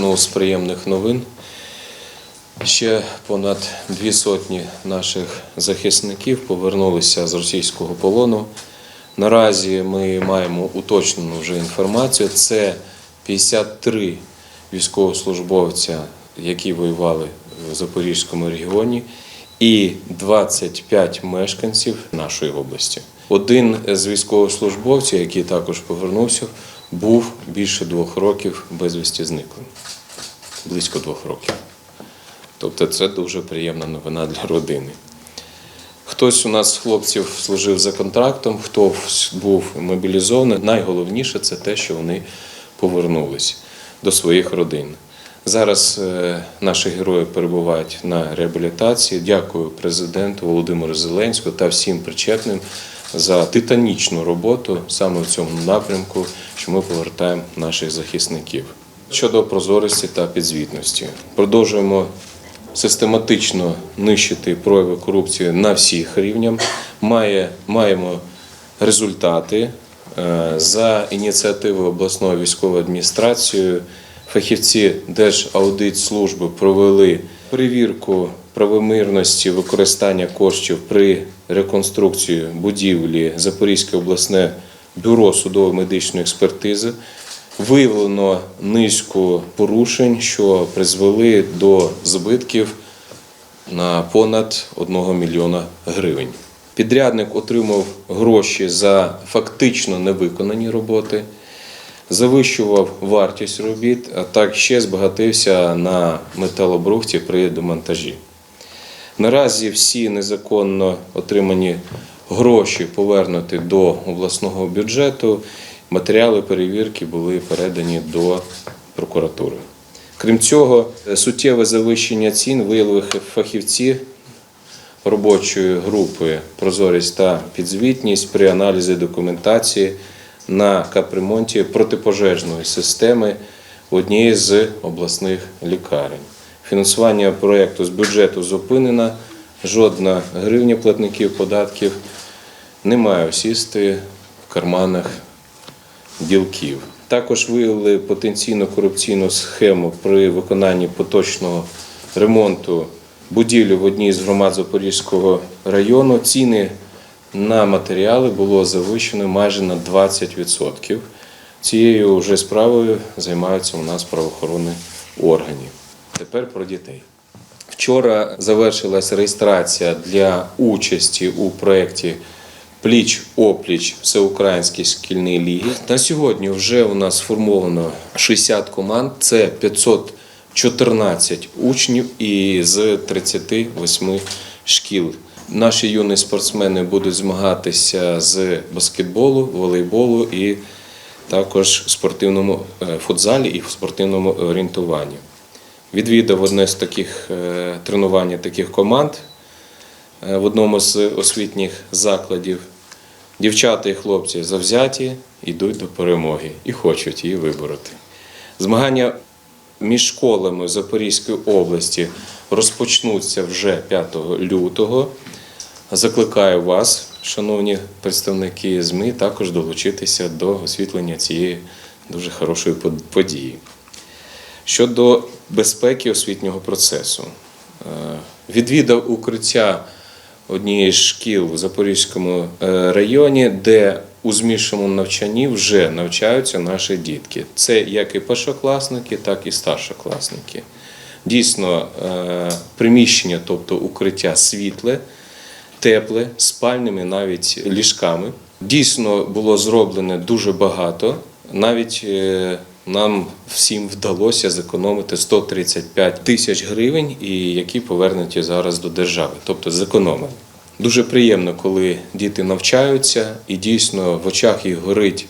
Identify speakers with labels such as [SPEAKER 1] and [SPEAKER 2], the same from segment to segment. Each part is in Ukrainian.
[SPEAKER 1] Почну з приємних новин. Ще понад дві сотні наших захисників повернулися з російського полону. Наразі ми маємо уточнену вже інформацію. Це 53 військовослужбовця, які воювали в Запорізькому регіоні, і 25 мешканців нашої області. Один з військовослужбовців, який також повернувся, був більше двох років безвісті зниклим. Близько двох років. Тобто це дуже приємна новина для родини. Хтось у нас з хлопців служив за контрактом, хто був мобілізований. Найголовніше це те, що вони повернулись до своїх родин. Зараз е, наші герої перебувають на реабілітації. Дякую президенту Володимиру Зеленському та всім причетним за титанічну роботу саме в цьому напрямку, що ми повертаємо наших захисників. Щодо прозорості та підзвітності, продовжуємо систематично нищити прояви корупції на всіх рівнях. Має, маємо результати Е, за ініціативи обласної військової адміністрації. Фахівці Держаудитслужби провели перевірку правомірності використання коштів при реконструкції будівлі Запорізьке обласне бюро судово-медичної експертизи. Виявлено низку порушень, що призвели до збитків на понад 1 мільйона гривень. Підрядник отримав гроші за фактично невиконані роботи, завищував вартість робіт, а так ще збагатився на металобрухті при демонтажі. Наразі всі незаконно отримані гроші повернуті до обласного бюджету. Матеріали перевірки були передані до прокуратури. Крім цього, суттєве завищення цін виявили фахівці робочої групи Прозорість та підзвітність при аналізі документації на капремонті протипожежної системи в одній з обласних лікарень. Фінансування проєкту з бюджету зупинено, жодна гривня платників податків не має осісти в карманах ділків. Також виявили потенційно корупційну схему при виконанні поточного ремонту будівлі в одній з громад Запорізького району. Ціни на матеріали було завищено майже на 20%. Цією вже справою займаються у нас правоохоронні органи. Тепер про дітей. Вчора завершилась реєстрація для участі у проєкті Пліч опліч Всеукраїнській шкільній ліги. На сьогодні вже у нас сформовано 60 команд. Це 514 учнів і з 38 шкіл. Наші юні спортсмени будуть змагатися з баскетболу, волейболу і також в спортивному е, футзалі і в спортивному орієнтуванні. Відвідав одне з таких е, тренувань таких команд в одному з освітніх закладів. Дівчата і хлопці завзяті, йдуть до перемоги і хочуть її вибороти. Змагання між школами Запорізької області розпочнуться вже 5 лютого. Закликаю вас, шановні представники ЗМІ, також долучитися до освітлення цієї дуже хорошої події. Щодо безпеки освітнього процесу, Е, відвідав укриття однієї з шкіл в Запорізькому е, районі, де у змішаному навчанні вже навчаються наші дітки. Це як і першокласники, так і старшокласники. Дійсно, е, приміщення, тобто укриття світле, тепле, спальними навіть ліжками. Дійсно було зроблено дуже багато. Навіть е, нам всім вдалося зекономити 135 тисяч гривень, і які повернуті зараз до держави, тобто зекономили. Дуже приємно, коли діти навчаються, і дійсно в очах їх горить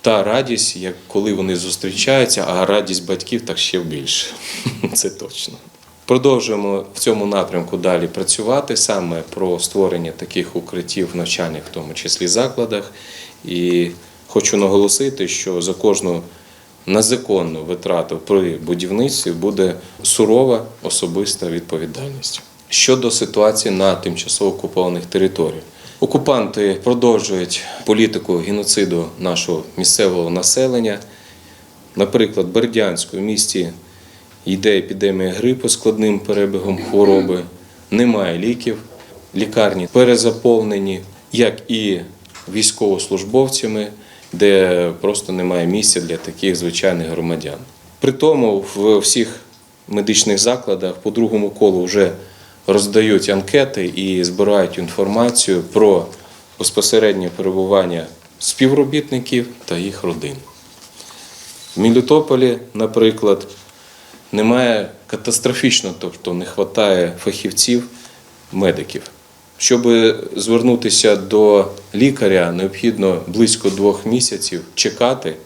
[SPEAKER 1] та радість, як коли вони зустрічаються, а радість батьків так ще більше. Це точно. Продовжуємо в цьому напрямку далі працювати саме про створення таких укриттів в навчальних, в тому числі закладах. І хочу наголосити, що за кожну незаконну витрату при будівництві буде сурова особиста відповідальність. Щодо ситуації на тимчасово окупованих територіях. Окупанти продовжують політику геноциду нашого місцевого населення. Наприклад, Бердянську в місті йде епідемія грипу складним перебігом хвороби, немає ліків, лікарні перезаповнені, як і військовослужбовцями, де просто немає місця для таких звичайних громадян. При тому в всіх медичних закладах по другому колу вже роздають анкети і збирають інформацію про безпосереднє перебування співробітників та їх родин. В Мелітополі, наприклад, немає катастрофічно, тобто не вистачає фахівців, медиків. Щоб звернутися до лікаря, необхідно близько двох місяців чекати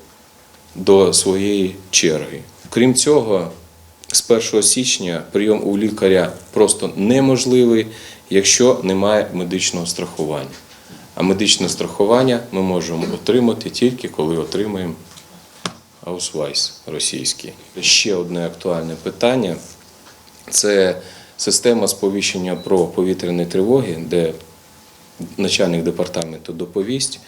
[SPEAKER 1] до своєї черги. Крім цього, з 1 січня прийом у лікаря просто неможливий, якщо немає медичного страхування. А медичне страхування ми можемо отримати тільки коли отримаємо Аусвайс російський. Ще одне актуальне питання це система сповіщення про повітряні тривоги, де начальник департаменту доповість,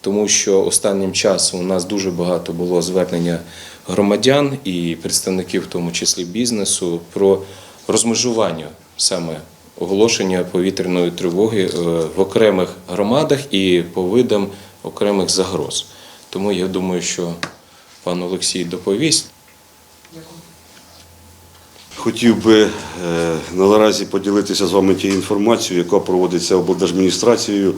[SPEAKER 1] тому що останнім часом у нас дуже багато було звернення громадян і представників, в тому числі бізнесу, про розмежування саме оголошення повітряної тривоги е, в окремих громадах і по видам окремих загроз. Тому я думаю, що пан Олексій доповість.
[SPEAKER 2] Хотів би е, наразі поділитися з вами тією інформацією, яка проводиться облдержадміністрацією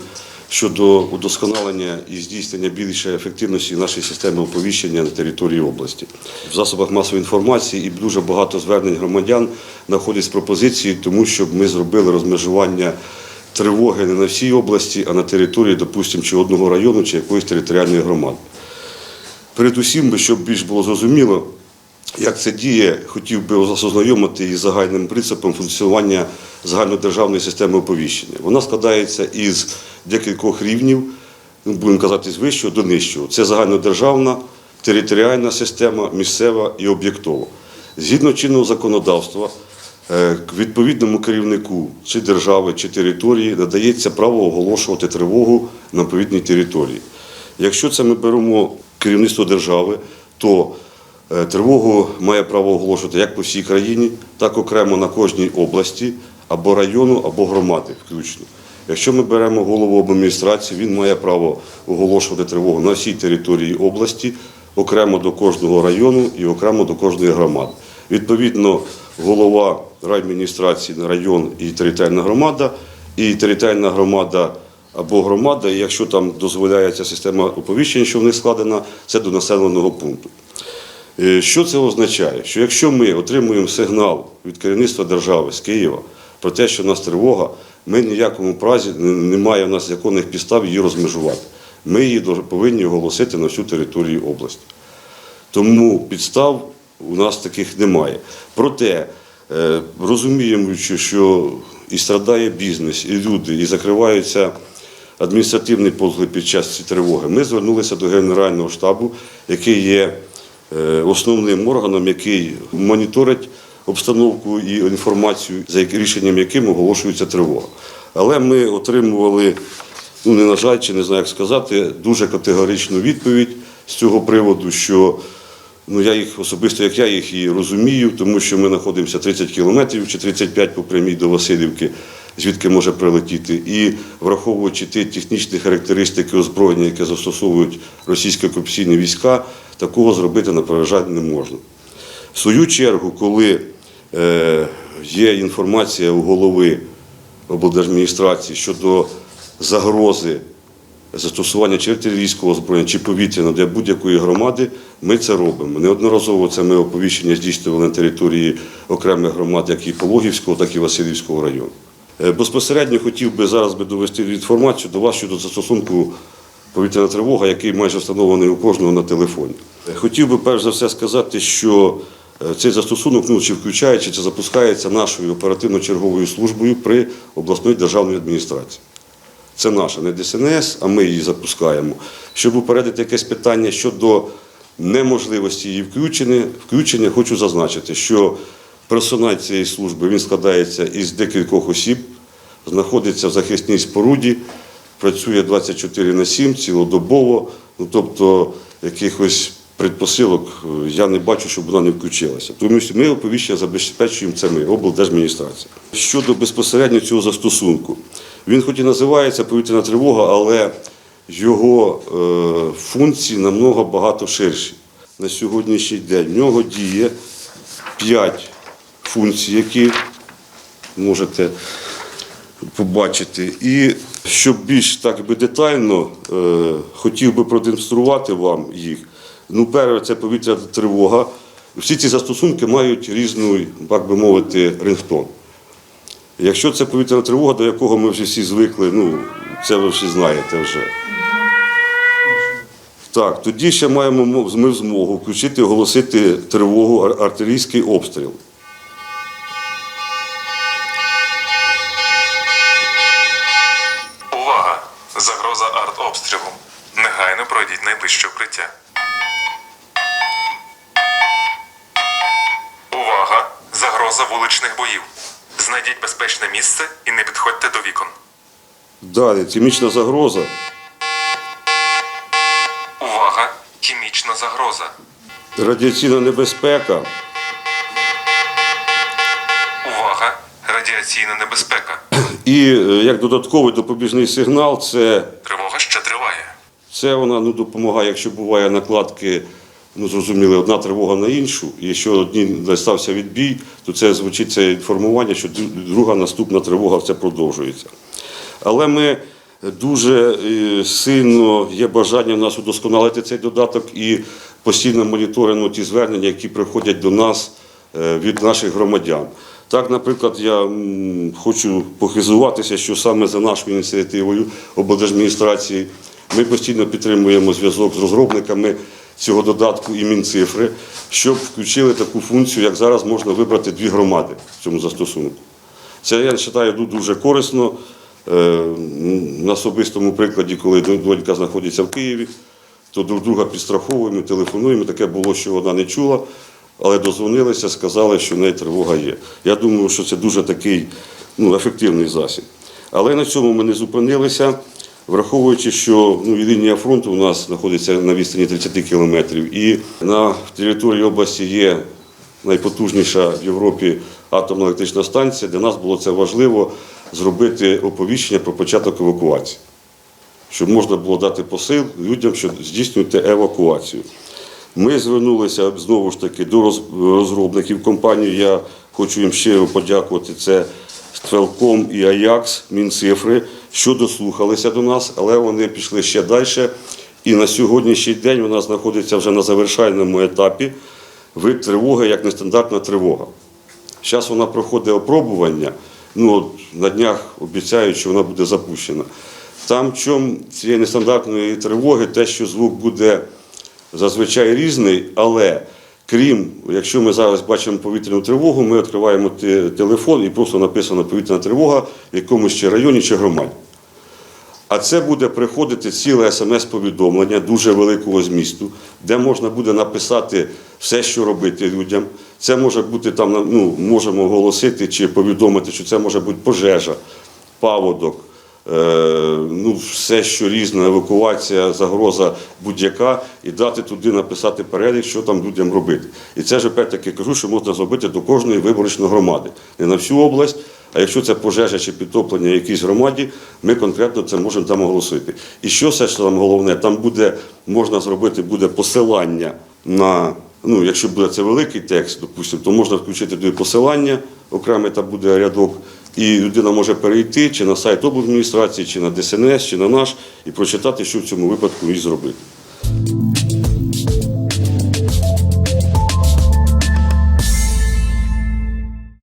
[SPEAKER 2] щодо удосконалення і здійснення більшої ефективності нашої системи оповіщення на території області. В засобах масової інформації і дуже багато звернень громадян знаходять пропозиції, тому щоб ми зробили розмежування тривоги не на всій області, а на території, допустимо, чи одного району, чи якоїсь територіальної громади. Передусім, щоб більш було зрозуміло, як це діє, хотів би вас ознайомити із загальним принципом функціонування загальнодержавної системи оповіщення. Вона складається із декількох рівнів, ну, будемо казати, з вищого до нижчого. Це загальнодержавна, територіальна система, місцева і об'єктова. Згідно чинного законодавства, е, відповідному керівнику чи держави, чи території надається право оголошувати тривогу на відповідній території. Якщо це ми беремо керівництво держави, то тривогу має право оголошувати як по всій країні, так окремо на кожній області або району, або громади включно. Якщо ми беремо голову адміністрації, він має право оголошувати тривогу на всій території області, окремо до кожного району і окремо до кожної громади. Відповідно, голова райадміністрації на район і територіальна громада, і територіальна громада або громада, і якщо там дозволяється система оповіщення, що в них складена, це до населеного пункту. Е, Що це означає? Що якщо ми отримуємо сигнал від керівництва держави з Києва про те, що в нас тривога, ми ніякому разі немає в нас законних підстав її розмежувати. Ми її повинні оголосити на всю територію області. Тому підстав у нас таких немає. Проте, е, розуміємо, що- і страдає бізнес, і люди, і закриваються адміністративні послуги під час цієї тривоги, ми звернулися до Генерального штабу, який є основним органом, який моніторить обстановку і інформацію, за рішенням яким оголошується тривога. Але ми отримували, ну не на жаль, чи не знаю, як сказати, дуже категоричну відповідь з цього приводу, що Ну, я їх особисто, як я їх і розумію, тому що ми знаходимося 30 кілометрів чи 35 по прямій до Васильівки, звідки може прилетіти. І враховуючи ті технічні характеристики озброєння, яке застосовують російські окупаційні війська, такого зробити на жаль, не можна. В свою чергу, коли е, є інформація у голови облдержадміністрації щодо загрози застосування чи артилерійського озброєння, чи повітряного для будь-якої громади, ми це робимо. Неодноразово це ми оповіщення здійснювали на території окремих громад, як і Пологівського, так і Васильівського району. Е, Безпосередньо хотів би зараз би довести інформацію до вас щодо застосунку повітряна тривога, який майже встановлений у кожного на телефоні. Е, Хотів би перш за все сказати, що е, цей застосунок ну, чи включається, чи запускається нашою оперативно-черговою службою при обласної державній адміністрації. Це наша, не ДСНС, а ми її запускаємо. Щоб упередити якесь питання щодо неможливості її включення, включення хочу зазначити, що персонал цієї служби він складається із декількох осіб, знаходиться в захисній споруді, працює 24 на 7, цілодобово, ну, тобто якихось предпосилок е, я не бачу, щоб вона не включилася. Тому ми оповіщення забезпечуємо це ми, облдержадміністрація. Щодо безпосередньо цього застосунку, він хоч і називається повітряна тривога, але його е, функції намного багато ширші. На сьогоднішній день в нього діє 5 функцій, які можете побачити. І щоб більш так би детально е, хотів би продемонструвати вам їх. Ну, перше, це повітряна тривога. Всі ці застосунки мають різну, так би мовити, рингтон. Якщо це повітряна тривога, до якого ми вже всі звикли, ну, це ви всі знаєте вже. Так, тоді ще маємо ми змогу включити, оголосити тривогу ар- артилерійський обстріл. Далі, хімічна загроза.
[SPEAKER 3] Увага! Хімічна загроза.
[SPEAKER 2] Радіаційна небезпека,
[SPEAKER 3] Увага! Радіаційна небезпека.
[SPEAKER 2] і е, як додатковий допобіжний сигнал, це,
[SPEAKER 3] Тривога ще триває.
[SPEAKER 2] це вона ну, допомагає, якщо буває накладки, ну зрозуміли, одна тривога на іншу, і якщо одній стався відбій, то це звучить це інформування, що друга наступна тривога це продовжується. Але ми дуже е, сильно є бажання в нас удосконалити цей додаток і постійно моніторимо ті звернення, які приходять до нас е, від наших громадян. Так, наприклад, я хочу похизуватися, що саме за нашою ініціативою облдержадміністрації ми постійно підтримуємо зв'язок з розробниками цього додатку і Мінцифри, щоб включили таку функцію, як зараз можна вибрати дві громади в цьому застосунку. Це я вважаю дуже корисно. Е, На особистому прикладі, коли донька знаходиться в Києві, то друг друга підстраховуємо, телефонуємо. Таке було, що вона не чула, але дозвонилися, сказали, що в неї тривога є. Я думаю, що це дуже такий ну, ефективний засіб. Але на цьому ми не зупинилися, враховуючи, що ну, лінія фронту у нас знаходиться на відстані 30 кілометрів, і на території області є найпотужніша в Європі атомна електрична станція. Для нас було це важливо зробити оповіщення про початок евакуації, щоб можна було дати посил людям, що здійснюєте евакуацію. Ми звернулися знову ж таки до розробників компанії. Я хочу їм щиро подякувати. Це Твелком і Аякс, Мінцифри, що дослухалися до нас, але вони пішли ще далі. І на сьогоднішній день вона знаходиться вже на завершальному етапі вид тривоги як нестандартна тривога. Зараз вона проходить опробування. Ну, от на днях обіцяють, що вона буде запущена. Там в чому цієї нестандартної тривоги, те, що звук буде зазвичай різний, але крім, якщо ми зараз бачимо повітряну тривогу, ми відкриваємо телефон і просто написано повітряна тривога в якомусь чи районі чи громаді. А це буде приходити ціле смс-повідомлення дуже великого змісту, де можна буде написати все, що робити людям. Це може бути там, ну, можемо оголосити чи повідомити, що це може бути пожежа, паводок, е, ну, все, що різне, евакуація, загроза будь-яка, і дати туди написати перелік, що там людям робити. І це ж опять-таки кажу, що можна зробити до кожної виборочної громади. Не на всю область, а якщо це пожежа чи підтоплення в якійсь громаді, ми конкретно це можемо там оголосити. І що все ж там головне, там буде, можна зробити буде посилання на, ну, якщо буде це великий текст, допустимо, то можна включити туди посилання, окремий там буде рядок, і людина може перейти чи на сайт обладміністрації, чи на ДСНС, чи на наш, і прочитати, що в цьому випадку їй зробити.